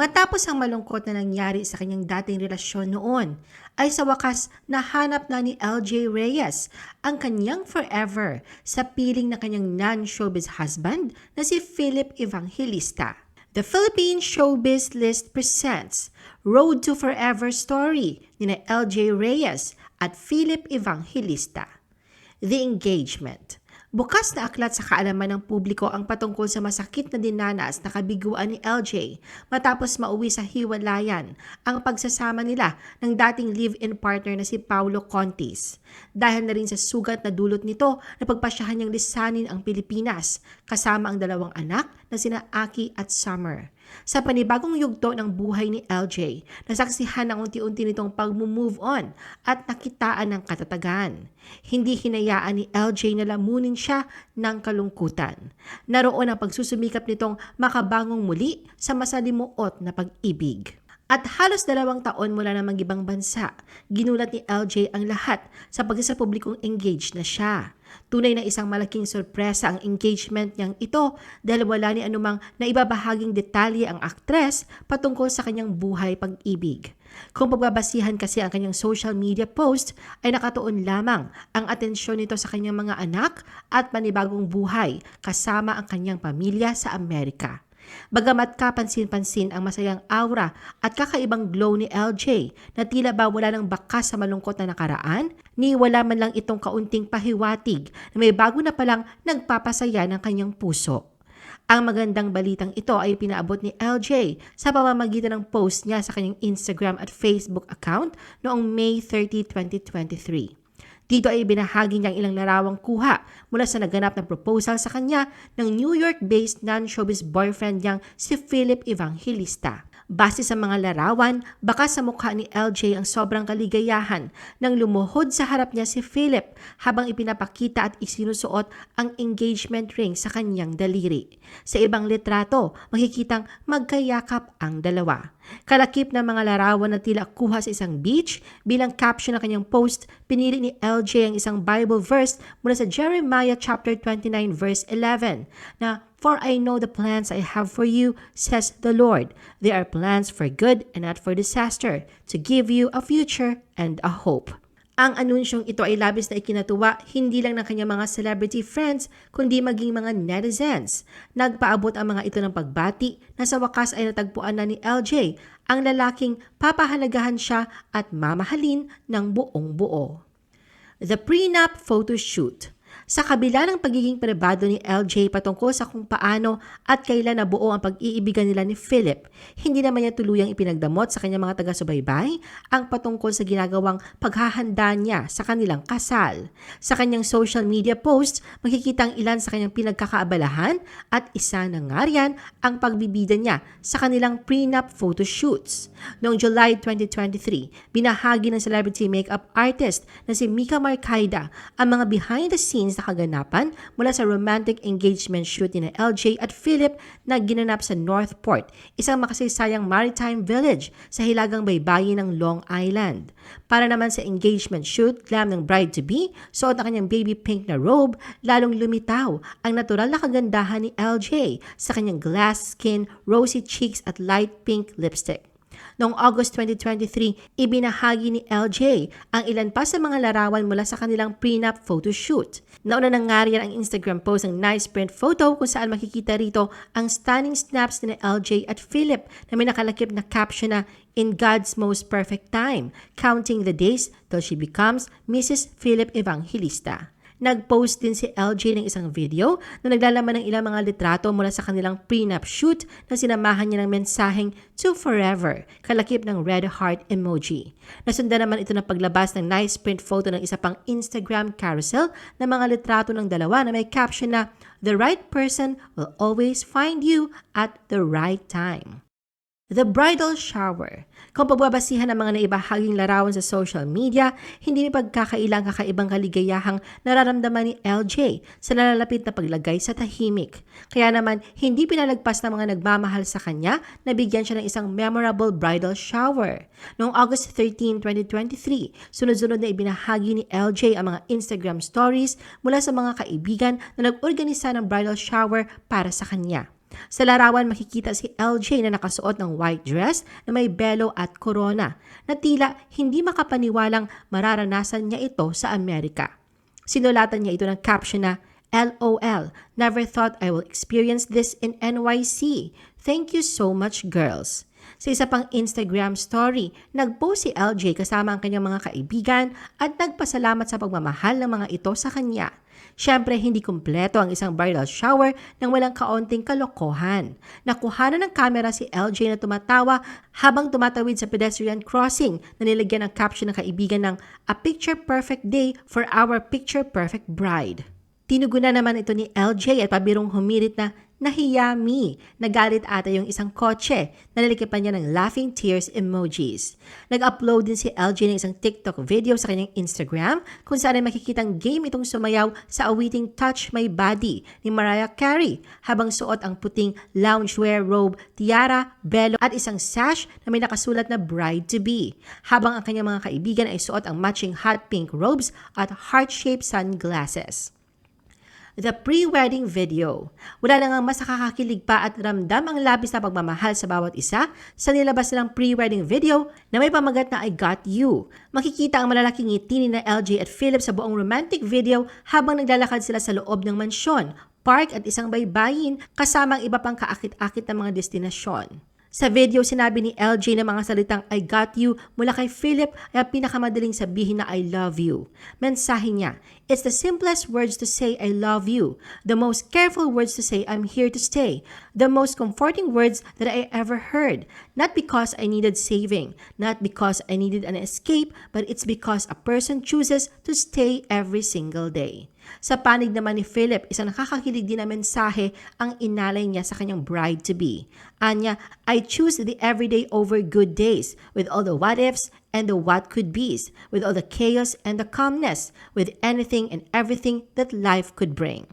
Matapos ang malungkot na nangyari sa kanyang dating relasyon noon, ay sa wakas nahanap na ni LJ Reyes ang kanyang forever sa piling na kanyang non-showbiz husband na si Philip Evangelista. The Philippine Showbiz List presents Road to Forever Story ni LJ Reyes at Philip Evangelista. The Engagement Bukas na aklat sa kaalaman ng publiko ang patungkol sa masakit na dinanas na kabiguan ni LJ matapos mauwi sa hiwalayan ang pagsasama nila ng dating live-in partner na si Paulo Contis. Dahil na rin sa sugat na dulot nito na pagpasyahan niyang lisanin ang Pilipinas kasama ang dalawang anak na sina Aki at Summer. Sa panibagong yugto ng buhay ni LJ, nasaksihan ang unti-unti nitong pag-move on at nakitaan ng katatagan. Hindi hinayaan ni LJ na lamunin siya ng kalungkutan. Naroon ang pagsusumikap nitong makabangong muli sa masalimuot na pag-ibig. At halos dalawang taon mula na magibang bansa, ginulat ni LJ ang lahat sa pagsasapublikong engaged na siya. Tunay na isang malaking sorpresa ang engagement niyang ito dahil wala ni anumang naibabahaging detalye ang aktres patungkol sa kanyang buhay pag-ibig. Kung pagbabasihan kasi ang kanyang social media post ay nakatuon lamang ang atensyon nito sa kanyang mga anak at panibagong buhay kasama ang kanyang pamilya sa Amerika. Bagamat kapansin-pansin ang masayang aura at kakaibang glow ni LJ na tila ba wala ng bakas sa malungkot na nakaraan, ni wala man lang itong kaunting pahiwatig na may bago na palang nagpapasaya ng kanyang puso. Ang magandang balitang ito ay pinaabot ni LJ sa pamamagitan ng post niya sa kanyang Instagram at Facebook account noong May 30, 2023. Dito ay binahagi niyang ilang larawang kuha mula sa naganap na proposal sa kanya ng New York-based non-showbiz boyfriend niyang si Philip Evangelista. Base sa mga larawan, baka sa mukha ni LJ ang sobrang kaligayahan nang lumuhod sa harap niya si Philip habang ipinapakita at isinusuot ang engagement ring sa kanyang daliri. Sa ibang litrato, makikitang magkayakap ang dalawa. Kalakip ng mga larawan na tila kuha sa isang beach, bilang caption ng kanyang post, pinili ni LJ ang isang Bible verse mula sa Jeremiah chapter 29 verse 11 na For I know the plans I have for you, says the Lord. They are plans for good and not for disaster, to give you a future and a hope. Ang anunsyong ito ay labis na ikinatuwa hindi lang ng kanyang mga celebrity friends kundi maging mga netizens. Nagpaabot ang mga ito ng pagbati na sa wakas ay natagpuan na ni LJ ang lalaking papahalagahan siya at mamahalin ng buong buo. The Prenup Photo Shoot sa kabila ng pagiging pribado ni LJ patungkol sa kung paano at kailan nabuo ang pag-iibigan nila ni Philip, hindi naman niya tuluyang ipinagdamot sa kanyang mga taga-subaybay ang patungkol sa ginagawang paghahanda niya sa kanilang kasal. Sa kanyang social media posts, makikita ang ilan sa kanyang pinagkakaabalahan at isa na nga riyan ang pagbibida niya sa kanilang prenup photo shoots. Noong July 2023, binahagi ng celebrity makeup artist na si Mika Marcaida ang mga behind the scenes sa kaganapan mula sa romantic engagement shoot ni LJ at Philip na ginanap sa Northport, isang makasaysayang maritime village sa hilagang baybayin ng Long Island. Para naman sa engagement shoot, glam ng bride-to-be, suot ang kanyang baby pink na robe, lalong lumitaw ang natural na kagandahan ni LJ sa kanyang glass skin, rosy cheeks at light pink lipstick. Noong August 2023, ibinahagi ni LJ ang ilan pa sa mga larawan mula sa kanilang prenup photo shoot. Nauna nang nga ang Instagram post ng nice print photo kung saan makikita rito ang stunning snaps ni LJ at Philip na may nakalakip na caption na In God's most perfect time, counting the days till she becomes Mrs. Philip Evangelista. Nag-post din si LJ ng isang video na naglalaman ng ilang mga litrato mula sa kanilang prenup shoot na sinamahan niya ng mensaheng to forever, kalakip ng red heart emoji. Nasundan naman ito ng paglabas ng nice print photo ng isa pang Instagram carousel na mga litrato ng dalawa na may caption na The right person will always find you at the right time. The bridal shower. Kung pagbabasihan ng mga naibahaging larawan sa social media, hindi may pagkakailang kakaibang kaligayahang nararamdaman ni LJ sa nalalapit na paglagay sa tahimik. Kaya naman, hindi pinalagpas ng mga nagmamahal sa kanya na bigyan siya ng isang memorable bridal shower. Noong August 13, 2023, sunod-sunod na ibinahagi ni LJ ang mga Instagram stories mula sa mga kaibigan na nag-organisa ng bridal shower para sa kanya. Sa larawan makikita si LJ na nakasuot ng white dress na may belo at corona na tila hindi makapaniwalang mararanasan niya ito sa Amerika. Sinulatan niya ito ng caption na LOL, never thought I will experience this in NYC. Thank you so much girls. Sa isa pang Instagram story, nagpost si LJ kasama ang kanyang mga kaibigan at nagpasalamat sa pagmamahal ng mga ito sa kanya. Siyempre, hindi kumpleto ang isang bridal shower nang walang kaunting kalokohan. Nakuha na ng kamera si LJ na tumatawa habang tumatawid sa pedestrian crossing na nilagyan ng caption ng kaibigan ng A Picture Perfect Day for Our Picture Perfect Bride. Tinugunan naman ito ni LJ at pabirong humirit na nahiya me. Nagalit ata yung isang kotse. Nalilikipan niya ng laughing tears emojis. Nag-upload din si LJ ng isang TikTok video sa kanyang Instagram kung saan ay makikitang game itong sumayaw sa awiting Touch My Body ni Mariah Carey habang suot ang puting loungewear robe, tiara, belo at isang sash na may nakasulat na bride-to-be. Habang ang kanyang mga kaibigan ay suot ang matching hot pink robes at heart-shaped sunglasses the pre-wedding video. Wala na nga mas nakakakilig pa at ramdam ang labis na pagmamahal sa bawat isa sa nilabas nilang pre-wedding video na may pamagat na I Got You. Makikita ang malalaking ngiti ni na LJ at Philip sa buong romantic video habang naglalakad sila sa loob ng mansyon, park at isang baybayin kasama ang iba pang kaakit-akit na mga destinasyon. Sa video, sinabi ni LJ na mga salitang I got you mula kay Philip ay ang pinakamadaling sabihin na I love you. Mensahe niya, It's the simplest words to say I love you, the most careful words to say I'm here to stay, the most comforting words that I ever heard, not because I needed saving, not because I needed an escape, but it's because a person chooses to stay every single day. Sa panig naman ni Philip, isang nakakakilig din na mensahe ang inalay niya sa kanyang bride-to-be. Anya, I choose the everyday over good days with all the what ifs and the what could be's, with all the chaos and the calmness, with anything and everything that life could bring.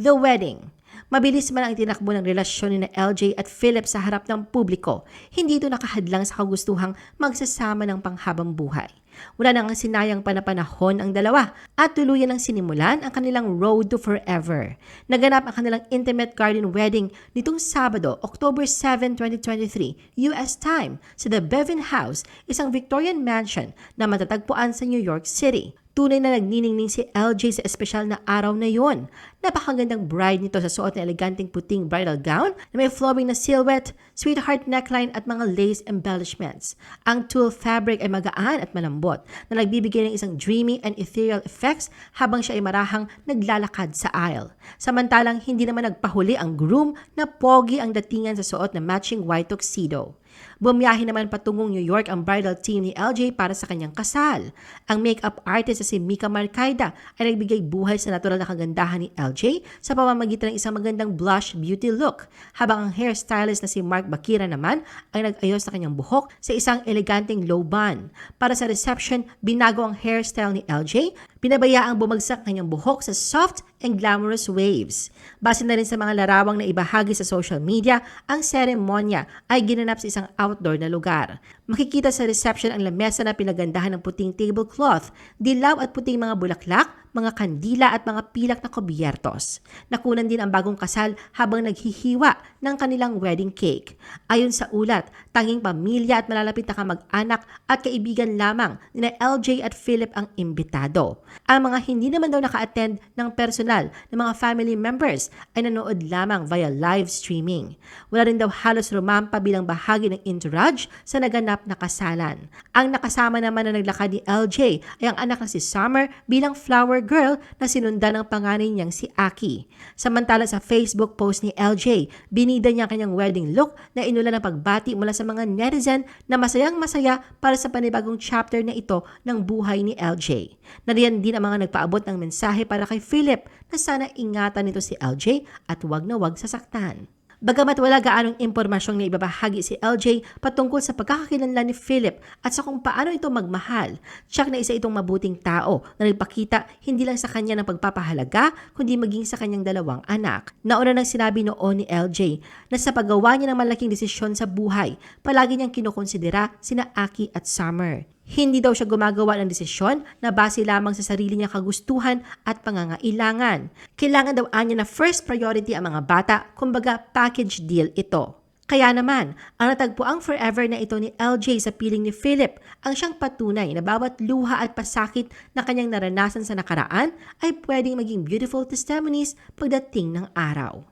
The wedding. Mabilis man ang itinakbo ng relasyon ni na LJ at Philip sa harap ng publiko, hindi ito nakahadlang sa kagustuhang magsasama ng panghabang buhay. Wala nang sinayang panapanahon ang dalawa at tuluyan ng sinimulan ang kanilang road to forever. Naganap ang kanilang intimate garden wedding nitong Sabado, October 7, 2023, US time sa The Bevan House, isang Victorian mansion na matatagpuan sa New York City. Tunay na nagniningning si LJ sa espesyal na araw na yon. Napakagandang bride nito sa suot na eleganteng puting bridal gown na may flowing na silhouette, sweetheart neckline at mga lace embellishments. Ang tulle fabric ay magaan at malambot na nagbibigay ng isang dreamy and ethereal effects habang siya ay marahang naglalakad sa aisle. Samantalang hindi naman nagpahuli ang groom na pogi ang datingan sa suot na matching white tuxedo. Bumiyahe naman patungong New York ang bridal team ni LJ para sa kanyang kasal. Ang makeup artist na si Mika Marcaida ay nagbigay buhay sa natural na kagandahan ni LJ sa pamamagitan ng isang magandang blush beauty look, habang ang hairstylist na si Mark Bakira naman ay nag-ayos sa kanyang buhok sa isang eleganteng low bun. Para sa reception, binago ang hairstyle ni LJ Pinabayaang bumagsak kanyang buhok sa soft and glamorous waves. Base na rin sa mga larawang na ibahagi sa social media, ang seremonya ay ginanap sa isang outdoor na lugar. Makikita sa reception ang lamesa na pinagandahan ng puting tablecloth, dilaw at puting mga bulaklak, mga kandila at mga pilak na kubyertos. Nakunan din ang bagong kasal habang naghihiwa ng kanilang wedding cake. Ayon sa ulat, tanging pamilya at malalapit na kamag-anak at kaibigan lamang ni LJ at Philip ang imbitado. Ang mga hindi naman daw naka-attend ng personal ng mga family members ay nanood lamang via live streaming. Wala rin daw halos rumampa bilang bahagi ng entourage sa naganap na kasalan. Ang nakasama naman na naglakad ni LJ ay ang anak na si Summer bilang flower girl na sinundan ng panganay niyang si Aki. Samantala sa Facebook post ni LJ, binida niya ang kanyang wedding look na inulan ng pagbati mula sa mga netizen na masayang masaya para sa panibagong chapter na ito ng buhay ni LJ. Nariyan din ang mga nagpaabot ng mensahe para kay Philip na sana ingatan nito si LJ at wag na wag sasaktan. Bagamat wala gaanong impormasyong na ibabahagi si LJ patungkol sa pagkakakilanlan ni Philip at sa kung paano ito magmahal, tsak na isa itong mabuting tao na nagpakita hindi lang sa kanya ng pagpapahalaga kundi maging sa kanyang dalawang anak. Nauna nang sinabi noon ni LJ na sa paggawa niya ng malaking desisyon sa buhay, palagi niyang kinukonsidera sina Aki at Summer. Hindi daw siya gumagawa ng desisyon na base lamang sa sarili niyang kagustuhan at pangangailangan. Kailangan daw anya na first priority ang mga bata, kumbaga package deal ito. Kaya naman, ang natagpuang forever na ito ni LJ sa piling ni Philip ang siyang patunay na bawat luha at pasakit na kanyang naranasan sa nakaraan ay pwedeng maging beautiful testimonies pagdating ng araw.